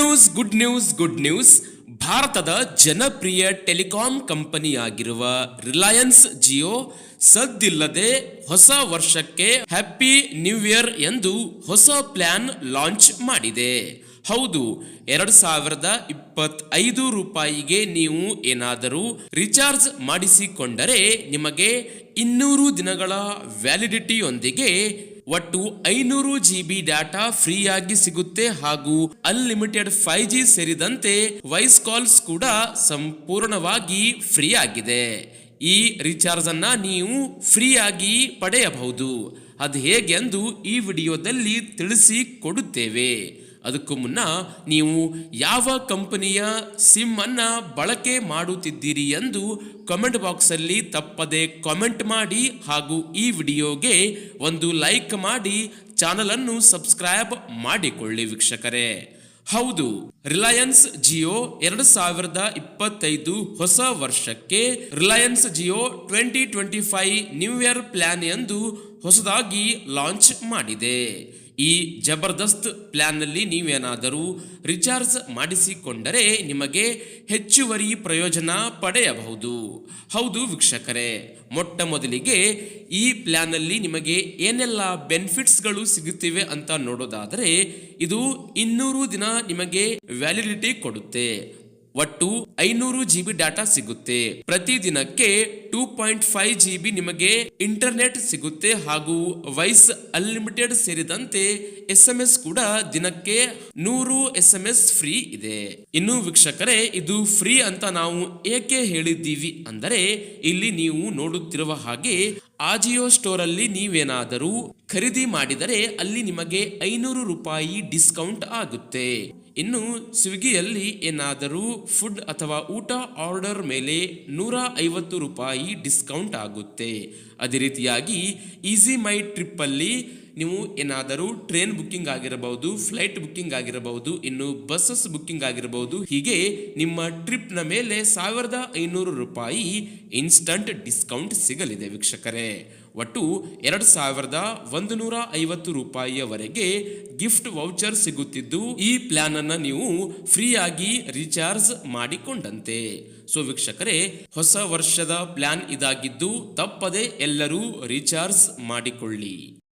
News good news good news ಭಾರತದ ಜನಪ್ರಿಯ telecom ಕಂಪನಿಯಾಗಿರುವ ರಿಲಯನ್ಸ್ ಜಿಯೋ ಸದ್ದಿಲ್ಲದೆ ಹೊಸ ವರ್ಷಕ್ಕೆ ಹ್ಯಾಪಿ ನ್ಯೂ ಇಯರ್ ಎಂದು ಹೊಸ ಪ್ಲಾನ್ ಲಾಂಚ್ ಮಾಡಿದೆ. ಹೌದು, ಎರಡು ಸಾವಿರದ ಇಪ್ಪತ್ತೈದು ರೂಪಾಯಿಗೆ ನೀವು ಏನಾದರೂ ರಿಚಾರ್ಜ್ ಮಾಡಿಸಿಕೊಂಡರೆ ನಿಮಗೆ ಇನ್ನೂರು ದಿನಗಳ ವ್ಯಾಲಿಡಿಟಿಯೊಂದಿಗೆ ಒಟ್ಟು ಐನೂರು ಜಿ ಬಿ ಡಾಟಾ ಫ್ರೀಯಾಗಿ ಸಿಗುತ್ತೆ ಹಾಗೂ ಅನ್ಲಿಮಿಟೆಡ್ ಫೈವ್ ಜಿ ಸೇರಿದಂತೆ ವಾಯ್ಸ್ ಕಾಲ್ಸ್ ಕೂಡ ಸಂಪೂರ್ಣವಾಗಿ ಫ್ರೀ ಆಗಿದೆ ಈ ರೀಚಾರ್ಜ್ ಅನ್ನ ನೀವು ಫ್ರೀಯಾಗಿ ಪಡೆಯಬಹುದು. ಅದು ಹೇಗೆಂದು ಈ ವಿಡಿಯೋದಲ್ಲಿ ತಿಳಿಸಿ ಕೊಡುತ್ತೇವೆ. ಅದಕ್ಕೂ ಮುನ್ನ ನೀವು ಯಾವ ಕಂಪನಿಯ ಸಿಮ್ ಅನ್ನ ಬಳಕೆ ಮಾಡುತ್ತಿದ್ದೀರಿ ಎಂದು ಕಾಮೆಂಟ್ ಬಾಕ್ಸಲ್ಲಿ ತಪ್ಪದೆ ಕಾಮೆಂಟ್ ಮಾಡಿ ಹಾಗೂ ಈ ವಿಡಿಯೋಗೆ ಒಂದು ಲೈಕ್ ಮಾಡಿ ಚಾನಲನ್ನು ಸಬ್ಸ್ಕ್ರೈಬ್ ಮಾಡಿಕೊಳ್ಳಿ ವೀಕ್ಷಕರೇ. ಹೌದು ರಿಲಯನ್ಸ್ ಜಿಯೋ ಎರಡು ಸಾವಿರದ ಇಪ್ಪತ್ತೈದು ಹೊಸ ವರ್ಷಕ್ಕೆ Reliance Jio twenty twenty five new year plan ಎಂದು ಹೊಸದಾಗಿ ಲಾಂಚ್ ಮಾಡಿದೆ. ಈ ಜಬರ್ದಸ್ತ್ ಪ್ಲ್ಯಾನ್ನಲ್ಲಿ ನೀವೇನಾದರೂ ರಿಚಾರ್ಜ್ ಮಾಡಿಸಿಕೊಂಡರೆ ನಿಮಗೆ ಹೆಚ್ಚುವರಿ ಪ್ರಯೋಜನ ಪಡೆಯಬಹುದು. ಹೌದು ವೀಕ್ಷಕರೇ, ಮೊಟ್ಟ ಮೊದಲಿಗೆ ಈ ಪ್ಲ್ಯಾನಲ್ಲಿ ನಿಮಗೆ ಏನೆಲ್ಲ ಬೆನಿಫಿಟ್ಸ್ಗಳು ಸಿಗುತ್ತಿವೆ ಅಂತ ನೋಡೋದಾದರೆ ಇದು ಇನ್ನೂರು ದಿನ ನಿಮಗೆ ವ್ಯಾಲಿಡಿಟಿ ಕೊಡುತ್ತೆ. ಒಟ್ಟು ಐನೂರು ಜಿ ಬಿ ಡಾಟಾ ಸಿಗುತ್ತೆ. ಪ್ರತಿ ದಿನಕ್ಕೆ two point five G B ನಿಮಗೆ ಇಂಟರ್ನೆಟ್ ಸಿಗುತ್ತೆ ಹಾಗೂ ವೈಸ್ ಅನ್ಲಿಮಿಟೆಡ್ ಸೇರಿದಂತೆ ಎಸ್ ಎಂ ಎಸ್ ಕೂಡ ದಿನಕ್ಕೆ ನೂರು ಎಸ್ ಎಂ ಎಸ್ ಫ್ರೀ ಇದೆ. ಇನ್ನು ವೀಕ್ಷಕರೇ, ಇದು ಫ್ರೀ ಅಂತ ನಾವು ಏಕೆ ಹೇಳಿದ್ದೀವಿ ಅಂದರೆ, ಇಲ್ಲಿ ನೀವು ನೋಡುತ್ತಿರುವ ಹಾಗೆ ಆಜಿಯೋ ಸ್ಟೋರಲ್ಲಿ ನೀವೇನಾದರೂ ಖರೀದಿ ಮಾಡಿದರೆ ಅಲ್ಲಿ ನಿಮಗೆ ಐನೂರು ರೂಪಾಯಿ ಡಿಸ್ಕೌಂಟ್ ಆಗುತ್ತೆ. ಇನ್ನು ಸ್ವಿಗ್ಗಿಯಲ್ಲಿ ಏನಾದರೂ ಫುಡ್ ಅಥವಾ ಊಟ ಆರ್ಡರ್ ಮೇಲೆ ನೂರ ಐವತ್ತು ರೂಪಾಯಿ ಡಿಸ್ಕೌಂಟ್ ಆಗುತ್ತೆ. ಅದೇ ರೀತಿಯಾಗಿ ಈಸಿ ಮೈ ಟ್ರಿಪ್ಪಲ್ಲಿ ನೀವು ಏನಾದರೂ ಟ್ರೈನ್ ಬುಕ್ಕಿಂಗ್ ಆಗಿರಬಹುದು ಫ್ಲೈಟ್ ಬುಕ್ಕಿಂಗ್ ಆಗಿರಬಹುದು, ಇನ್ನು ಬಸ್ಸಸ್ ಬುಕ್ಕಿಂಗ್ ಆಗಿರಬಹುದು, ಹೀಗೆ ನಿಮ್ಮ ಟ್ರಿಪ್ನ ಮೇಲೆ ಸಾವಿರದ ಐನೂರು ರೂಪಾಯಿ ಇನ್ಸ್ಟಂಟ್ ಡಿಸ್ಕೌಂಟ್ ಸಿಗಲಿದೆ ವೀಕ್ಷಕರೇ. ಒಟ್ಟು ಎರಡು ಸಾವಿರದ ಒಂದು ನೂರ ಐವತ್ತು ರೂಪಾಯಿಯವರೆಗೆ ಗಿಫ್ಟ್ ವೌಚರ್ ಸಿಗುತ್ತಿದ್ದು, ಈ ಪ್ಲಾನ್ ಅನ್ನ ನೀವು ಫ್ರೀ ಆಗಿ ರೀಚಾರ್ಜ್ ಮಾಡಿಕೊಂಡಂತೆ. ಸೊ ವೀಕ್ಷಕರೇ, ಹೊಸ ವರ್ಷದ ಪ್ಲಾನ್ ಇದಾಗಿದ್ದು, ತಪ್ಪದೆ ಎಲ್ಲರೂ ರೀಚಾರ್ಜ್ ಮಾಡಿಕೊಳ್ಳಿ.